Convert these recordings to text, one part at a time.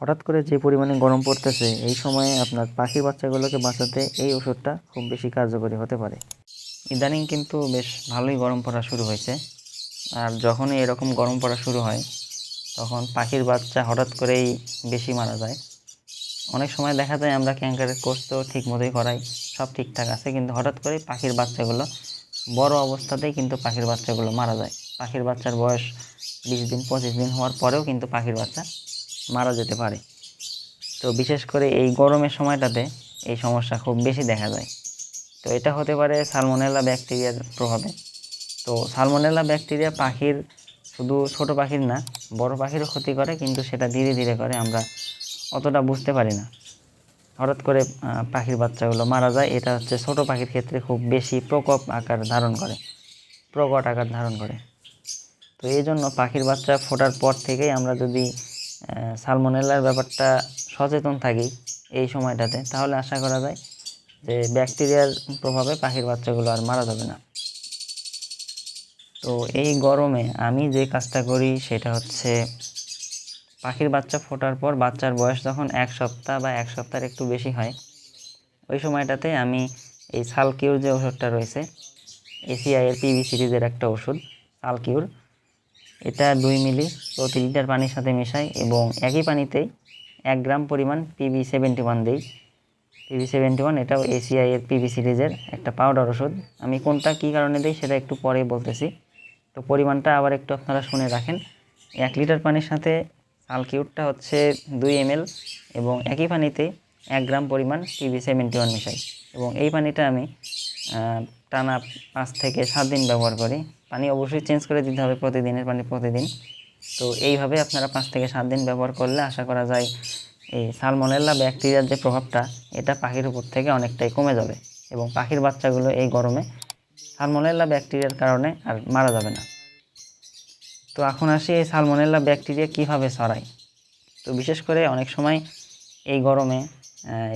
হঠাৎ করে যে পরিমাণে গরম পড়তেছে, এই সময়ে আপনার পাখির বাচ্চাগুলোকে বাঁচাতে এই ওষুধটা খুব বেশি কার্যকরী হতে পারে। ইদানিং কিন্তু বেশ ভালোই গরম পড়া শুরু হয়েছে। আর যখনই এরকম গরম পড়া শুরু হয়, তখন পাখির বাচ্চা হঠাৎ করেই বেশি মারা যায়। অনেক সময় দেখা যায় আমরা ক্যাঙ্কারের কোর্স তো ঠিক মতোই করাই, সব ঠিকঠাক আছে, কিন্তু হঠাৎ করে পাখির বাচ্চাগুলো, বড় অবস্থাতেই কিন্তু পাখির বাচ্চাগুলো মারা যায়। পাখির বাচ্চার বয়স বিশ দিন, পঁচিশ দিন হওয়ার পরেও কিন্তু পাখির বাচ্চা মারা যেতে পারে। তো বিশেষ করে এই গরমের সময়টাতে এই সমস্যা খুব বেশি দেখা যায়। তো এটা হতে পারে সালমোনেলা ব্যাকটেরিয়ার প্রভাবে। তো সালমোনেলা ব্যাকটেরিয়া পাখির শুধু ছোট পাখির না, বড় পাখিরও ক্ষতি করে, কিন্তু সেটা ধীরে ধীরে করে আমরা অতটা বুঝতে পারি না। হঠাৎ করে পাখির বাচ্চাগুলো মারা যায়, এটা হচ্ছে ছোট পাখির ক্ষেত্রে খুব বেশি প্রকোপ আকার ধারণ করে, প্রকট আকার ধারণ করে। তো এই জন্য পাখির বাচ্চা ফোটার পর থেকেই আমরা যদি সালমোনেলার ব্যাপারটা সচেতন থাকি এই সময়টাতে। তাহলে আশা করা যায় যে ব্যাকটেরিয়ার প্রভাবে পাখির বাচ্চাগুলো আর মারা যাবে না। তো এই গরমে আমি যে কাজটা করি সেটা হচ্ছে পাখির বাচ্চা ফোটার পর বাচ্চার বয়স যখন এক সপ্তাহ বা এক সপ্তাহের একটু বেশি হয়, ওই সময়টাতে আমি এই সালকিউর যে ওষুধটা রয়েছে এসিআইয়ের পিভি সিরিজের একটা ওষুধ, সালকিউর। এটা দুই মিলি প্রতি লিটার পানির সাথে মেশাই এবং একই পানিতেই এক গ্রাম পরিমাণ পিভি সেভেন্টি ওয়ান দিই। পিভি সেভেন্টি ওয়ান এটাও এসিআইয়ের পিভি সিরিজের একটা পাউডার ওষুধ। আমি কোনটা কী কারণে দিই সেটা একটু পরে বলতেছি। তো পরিমাণটা আবার একটু আপনারা শুনে রাখেন। এক লিটার পানির সাথে সালকিউরটা হচ্ছে দুই এমএল এবং একই পানিতে এক গ্রাম পরিমাণ পিভি সেভেন্টি ওয়ান মিশাই। এবং এই পানিটা আমি টানা পাঁচ থেকে সাত দিন ব্যবহার করি। পানি অবশ্যই চেঞ্জ করে দিতে হবে প্রতিদিনের পানি প্রতিদিন। তো এইভাবে আপনারা পাঁচ থেকে সাত দিন ব্যবহার করলে আশা করা যায় এই সালমোনেলা ব্যাকটেরিয়ার যে প্রভাবটা, এটা পাখির উপর থেকে অনেকটাই কমে যাবে এবং পাখির বাচ্চাগুলো এই গরমে সালমোনেলা ব্যাকটেরিয়ার কারণে আর মারা যাবে না। তো এখন আসি এই সালমোনেলা ব্যাকটেরিয়া কীভাবে ছড়ায়? তো বিশেষ করে অনেক সময় এই গরমে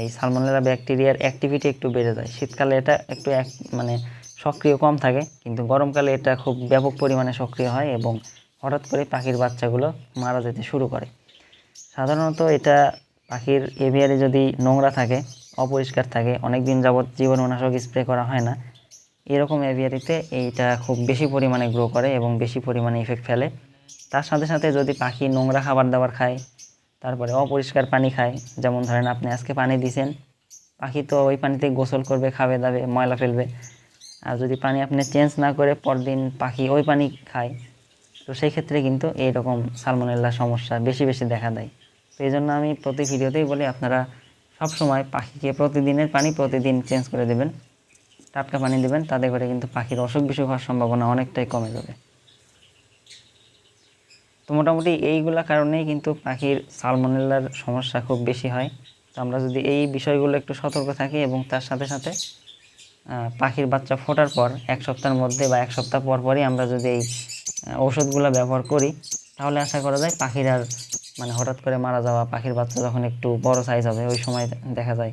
এই সালমোনেলা ব্যাকটেরিয়ার অ্যাক্টিভিটি একটু বেড়ে যায়। শীতকালে এটা একটু এক মানে সক্রিয় কম থাকে, কিন্তু গরমকালে এটা খুব ব্যাপক পরিমাণে সক্রিয় হয় এবং হঠাৎ করে পাখির বাচ্চাগুলো মারা যেতে শুরু করে। সাধারণত এটা পাখির এভিয়ারে যদি নোংরা থাকে, অপরিষ্কার থাকে অনেক দিন যাবৎ জীবাণুনাশক স্প্রে করা হয় না, এরকম এভিয়ারিতে এইটা খুব বেশি পরিমাণে গ্রো করে এবং বেশি পরিমাণে ইফেক্ট ফেলে। তার সাথে সাথে যদি পাখি নোংরা খাবার দাবার খায় তারপরে অপরিষ্কার পানি খায়। যেমন ধরেন আপনি আজকে পানি দিছেন, পাখি তো ওই পানিতে গোসল করবে, খাবে, দাবে, ময়লা ফেলবে। আর যদি পানি আপনি চেঞ্জ না করে পরদিন পাখি ওই পানি খায়, তো সেই ক্ষেত্রে কিন্তু এইরকম সালমোনেল্লা সমস্যা বেশি বেশি দেখা দেয়। তো এই জন্য আমি প্রতি ভিডিওতেই বলি, আপনারা সব সময় পাখিকে প্রতিদিনের পানি প্রতিদিন চেঞ্জ করে দেবেন। টাটকা পানি দেবেন, তাতে করে কিন্তু পাখির অসুখ বিসুখ হওয়ার সম্ভাবনা অনেকটাই কমে যাবে। তো মোটামুটি এইগুলা কারণেই কিন্তু পাখির সালমোনেলার সমস্যা খুব বেশি হয়। তো আমরা যদি এই বিষয়গুলো একটু সতর্ক থাকি এবং তার সাথে সাথে পাখির বাচ্চা ফোটার পর, এক সপ্তাহের মধ্যে বা এক সপ্তাহ পর পরই আমরা যদি এই ওষুধগুলো ব্যবহার করি, তাহলে আশা করা যায় পাখির আর মানে হঠাৎ করে মারা যাওয়া পাখির বাচ্চা যখন একটু বড় সাইজ হবে, ওই সময় দেখা যায়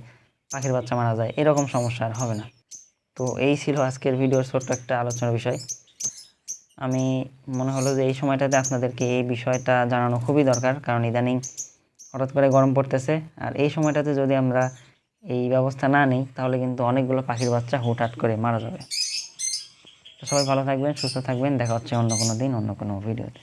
পাখির বাচ্চা মারা যায়। এরকম সমস্যা আর হবে না। তো এই ছিল আজকের ভিডিওর ছোট্ট একটা আলোচনার বিষয়। আমি মনে হলো যে এই সময়টাতে আপনাদেরকে এই বিষয়টা জানানো খুবই দরকার, কারণ ইদানিং হঠাৎ করে গরম পড়তেছে। আর এই সময়টাতে যদি আমরা এই ব্যবস্থা না নিই, তাহলে কিন্তু অনেকগুলো পাখির বাচ্চা হুটহাট করে মারা যাবে। তো সবাই ভালো থাকবেন, সুস্থ থাকবেন, দেখা হচ্ছে অন্য কোনো দিন, অন্য কোনো ভিডিওতে।